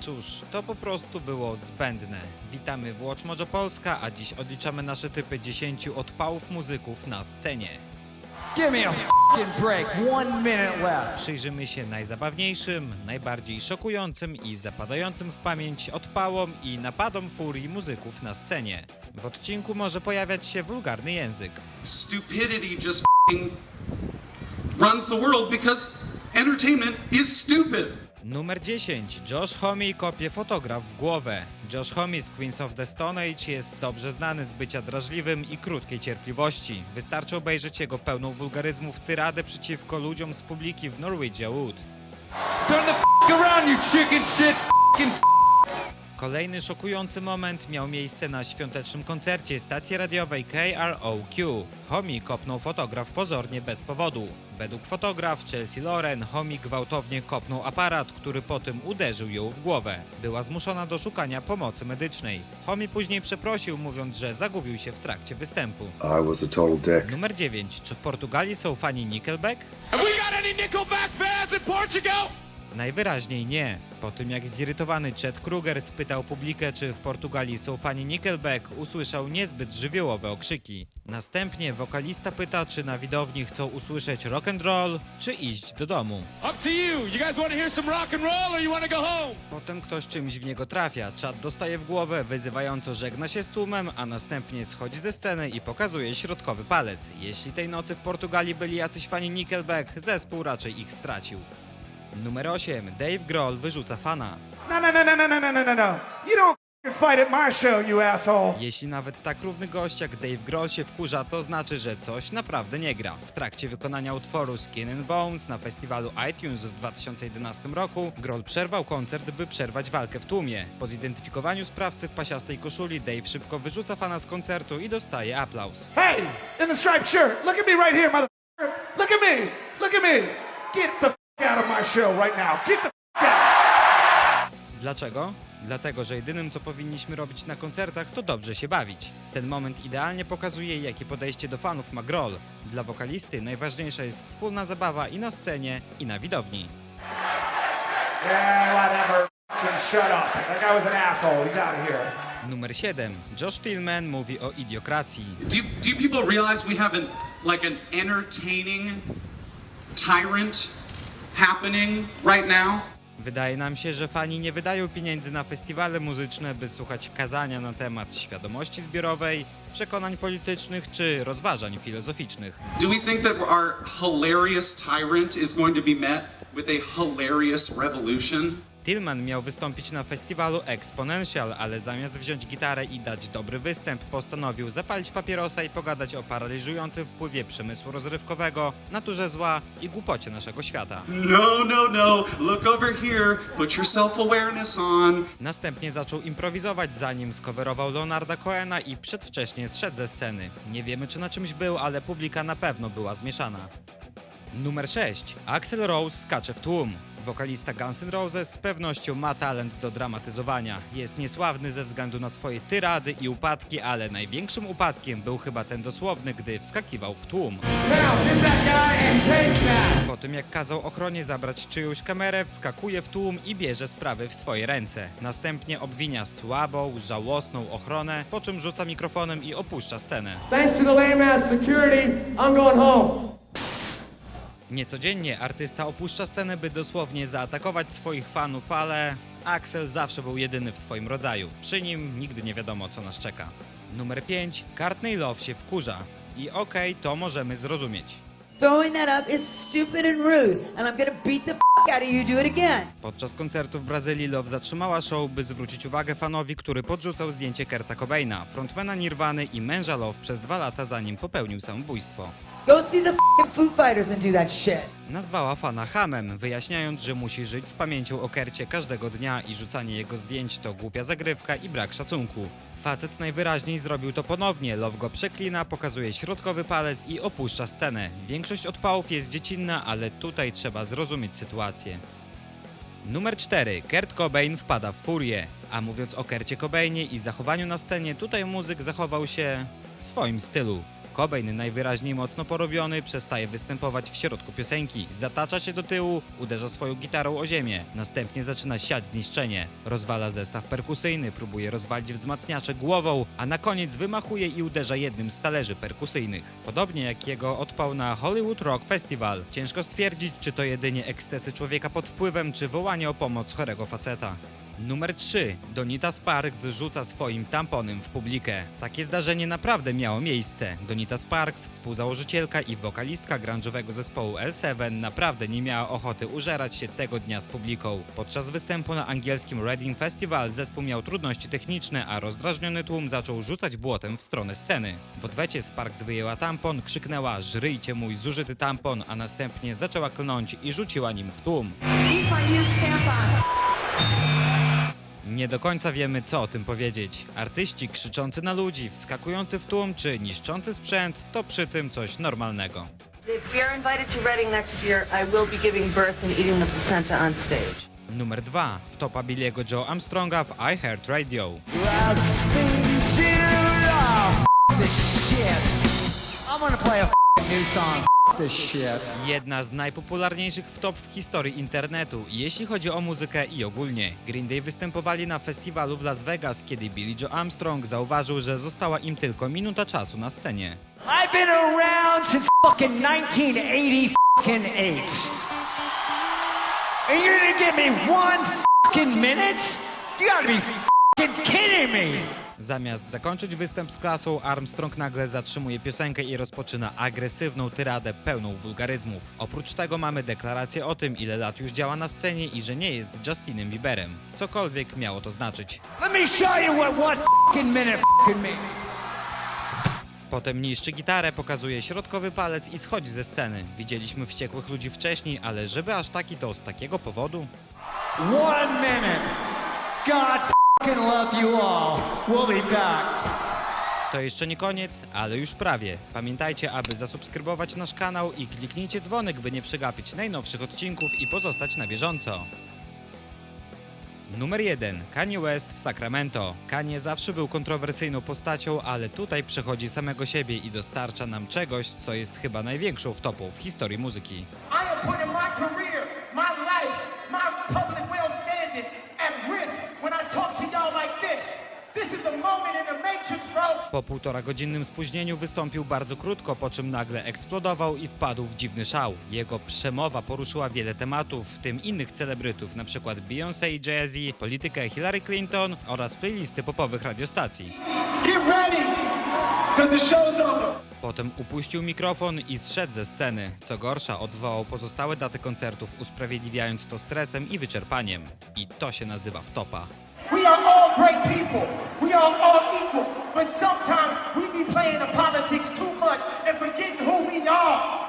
Cóż, to po prostu było zbędne. Witamy w Watch Mojo Polska, a dziś odliczamy nasze typy 10 odpałów muzyków na scenie. Give me a fucking break. One minute left. Przyjrzymy się najzabawniejszym, najbardziej szokującym i zapadającym w pamięć odpałom i napadom furii muzyków na scenie. W odcinku może pojawiać się wulgarny język. stupidity just fing runs the world because entertainment is stupid. Numer 10. Josh Homme kopie fotograf w głowę. Josh Homme z Queens of the Stone Age jest dobrze znany z bycia drażliwym i krótkiej cierpliwości. Wystarczy obejrzeć jego pełną wulgaryzmów tyradę przeciwko ludziom z publiki w Norwegia Wood. Turn the f around, you chicken shit. Fucking Kolejny szokujący moment miał miejsce na świątecznym koncercie stacji radiowej KROQ. Homi kopnął fotograf pozornie bez powodu. Według fotograf Chelsea Loren, Homi gwałtownie kopnął aparat, który potem uderzył ją w głowę. Była zmuszona do szukania pomocy medycznej. Homi później przeprosił, mówiąc, że zagubił się w trakcie występu. I was a total dick. Numer 9. Czy w Portugalii są fani Nickelback? Have we got any Nickelback fans in Portugal? Najwyraźniej nie. Po tym jak zirytowany Chet Kruger spytał publikę, czy w Portugalii są fani Nickelback, usłyszał niezbyt żywiołowe okrzyki. Następnie wokalista pyta, czy na widowni chcą usłyszeć rock and roll, czy iść do domu. Potem ktoś czymś w niego trafia, czat dostaje w głowę, wyzywająco żegna się z tłumem, a następnie schodzi ze sceny i pokazuje środkowy palec. Jeśli tej nocy w Portugalii byli jacyś fani Nickelback, zespół raczej ich stracił. Numer 8. Dave Grohl wyrzuca fana. No, no, no, no, no, no, no, no, no. You don't fight at my show, you asshole. Jeśli nawet tak równy gość jak Dave Grohl się wkurza, to znaczy, że coś naprawdę nie gra. W trakcie wykonania utworu Skin and Bones na festiwalu iTunes w 2011 roku, Grohl przerwał koncert, by przerwać walkę w tłumie. Po zidentyfikowaniu sprawcy w pasiastej koszuli, Dave szybko wyrzuca fana z koncertu i dostaje aplauz. Hey, in the striped shirt, look at me right here, motherfucker. Look at me. Look at me. Get the out of my show right now. Get the. Dlaczego? Dlatego, że jedynym co powinniśmy robić na koncertach to dobrze się bawić. Ten moment idealnie pokazuje, jakie podejście do fanów ma Grohl. Dla wokalisty najważniejsza jest wspólna zabawa i na scenie, i na widowni. Yeah, whatever. Shut up. That guy was an asshole. He's out of here. Numer 7. Josh Tillman mówi o idiokracji. Do do people realize we have an like an entertaining tyrant happening right now? Wydaje nam się, że fani nie wydają pieniędzy na festiwale muzyczne, by słuchać kazania na temat świadomości zbiorowej, przekonań politycznych czy rozważań filozoficznych. Do we think that our hilarious tyrant is going to be met with a hilarious revolution? Tillman miał wystąpić na festiwalu Exponential, ale zamiast wziąć gitarę i dać dobry występ, postanowił zapalić papierosa i pogadać o paraliżującym wpływie przemysłu rozrywkowego, naturze zła i głupocie naszego świata. No, no, no. Look over here. Put your self-awareness on. Następnie zaczął improwizować, zanim skowerował Leonarda Cohena i przedwcześnie zszedł ze sceny. Nie wiemy, czy na czymś był, ale publika na pewno była zmieszana. Numer 6. Axel Rose skacze w tłum. Wokalista Guns N' Roses z pewnością ma talent do dramatyzowania. Jest niesławny ze względu na swoje tyrady i upadki, ale największym upadkiem był chyba ten dosłowny, gdy wskakiwał w tłum. Po tym jak kazał ochronie zabrać czyjąś kamerę, wskakuje w tłum i bierze sprawy w swoje ręce. Następnie obwinia słabą, żałosną ochronę, po czym rzuca mikrofonem i opuszcza scenę. Thanks to the lame ass security, I'm going home. Niecodziennie artysta opuszcza scenę, by dosłownie zaatakować swoich fanów, ale Axel zawsze był jedyny w swoim rodzaju. Przy nim nigdy nie wiadomo, co nas czeka. Numer 5. Courtney Love się wkurza. I okej, to możemy zrozumieć. Throwing that up is stupid and rude, and I'm gonna beat the f out of you. Do it again. Podczas koncertu w Brazylii Love zatrzymała show, by zwrócić uwagę fanowi, który podrzucał zdjęcie Kurta Cobaina, frontmana Nirwany i męża Love przez dwa lata zanim popełnił samobójstwo. Go see the Foo Fighters and do that shit. Nazwała fana hamem, wyjaśniając, że musi żyć z pamięcią o Kercie każdego dnia i rzucanie jego zdjęć to głupia zagrywka i brak szacunku. Facet najwyraźniej zrobił to ponownie, Love go przeklina, pokazuje środkowy palec i opuszcza scenę. Większość odpałów jest dziecinna, ale tutaj trzeba zrozumieć sytuację. Numer 4. Kurt Cobain wpada w furię. A mówiąc o Kercie Cobainie i zachowaniu na scenie, tutaj muzyk zachował się w swoim stylu. Cobain, najwyraźniej mocno porobiony, przestaje występować w środku piosenki, zatacza się do tyłu, uderza swoją gitarą o ziemię, następnie zaczyna siać zniszczenie, rozwala zestaw perkusyjny, próbuje rozwalić wzmacniacze głową, a na koniec wymachuje i uderza jednym z talerzy perkusyjnych. Podobnie jak jego odpał na Hollywood Rock Festival. Ciężko stwierdzić, czy to jedynie ekscesy człowieka pod wpływem, czy wołanie o pomoc chorego faceta. Numer 3. Donita Sparks rzuca swoim tamponem w publikę. Takie zdarzenie naprawdę miało miejsce. Donita Sparks, współzałożycielka i wokalistka grunge'owego zespołu L7 naprawdę nie miała ochoty użerać się tego dnia z publiką. Podczas występu na angielskim Reading Festival zespół miał trudności techniczne, a rozdrażniony tłum zaczął rzucać błotem w stronę sceny. W odwecie Sparks wyjęła tampon, krzyknęła żryjcie mój zużyty tampon, a następnie zaczęła klnąć i rzuciła nim w tłum. Nie do końca wiemy, co o tym powiedzieć. Artyści krzyczący na ludzi, wskakujący w tłum czy niszczący sprzęt to przy tym coś normalnego. Numer 2. Wtopa Billiego Joe Armstronga w I Heart Radio. I'm gonna play a new song. Jedna z najpopularniejszych wtop w historii internetu, jeśli chodzi o muzykę i ogólnie. Green Day występowali na festiwalu w Las Vegas, kiedy Billy Joe Armstrong zauważył, że została im tylko minuta czasu na scenie. I've been around since fucking 1988. And you're gonna give me one fucking minute? You gotta be fucking kidding me! Zamiast zakończyć występ z klasą, Armstrong nagle zatrzymuje piosenkę i rozpoczyna agresywną tyradę pełną wulgaryzmów. Oprócz tego mamy deklarację o tym, ile lat już działa na scenie i że nie jest Justinem Bieberem. Cokolwiek miało to znaczyć. Let me show you what one fucking minute fucking means. Potem niszczy gitarę, pokazuje środkowy palec i schodzi ze sceny. Widzieliśmy wściekłych ludzi wcześniej, ale żeby aż taki to z takiego powodu? One minute. God fucking love you all. We'll be back. To jeszcze nie koniec, ale już prawie. Pamiętajcie, aby zasubskrybować nasz kanał i kliknijcie dzwonek, by nie przegapić najnowszych odcinków i pozostać na bieżąco. Numer 1. Kanye West w Sacramento. Kanye zawsze był kontrowersyjną postacią, ale tutaj przechodzi samego siebie i dostarcza nam czegoś, co jest chyba największą wtopą w historii muzyki. I am putting my career, my life, my public well standing Po półtora godzinnym spóźnieniu wystąpił bardzo krótko, po czym nagle eksplodował i wpadł w dziwny szał. Jego przemowa poruszyła wiele tematów, w tym innych celebrytów, np. Beyoncé i Jay-Z, politykę Hillary Clinton oraz playlisty popowych radiostacji. Get ready, cause the show's over. Potem upuścił mikrofon i zszedł ze sceny. Co gorsza, odwołał pozostałe daty koncertów, usprawiedliwiając to stresem i wyczerpaniem. I to się nazywa wtopa. We great people. We are all equal. But sometimes we be playing the politics too much and forgetting who we are.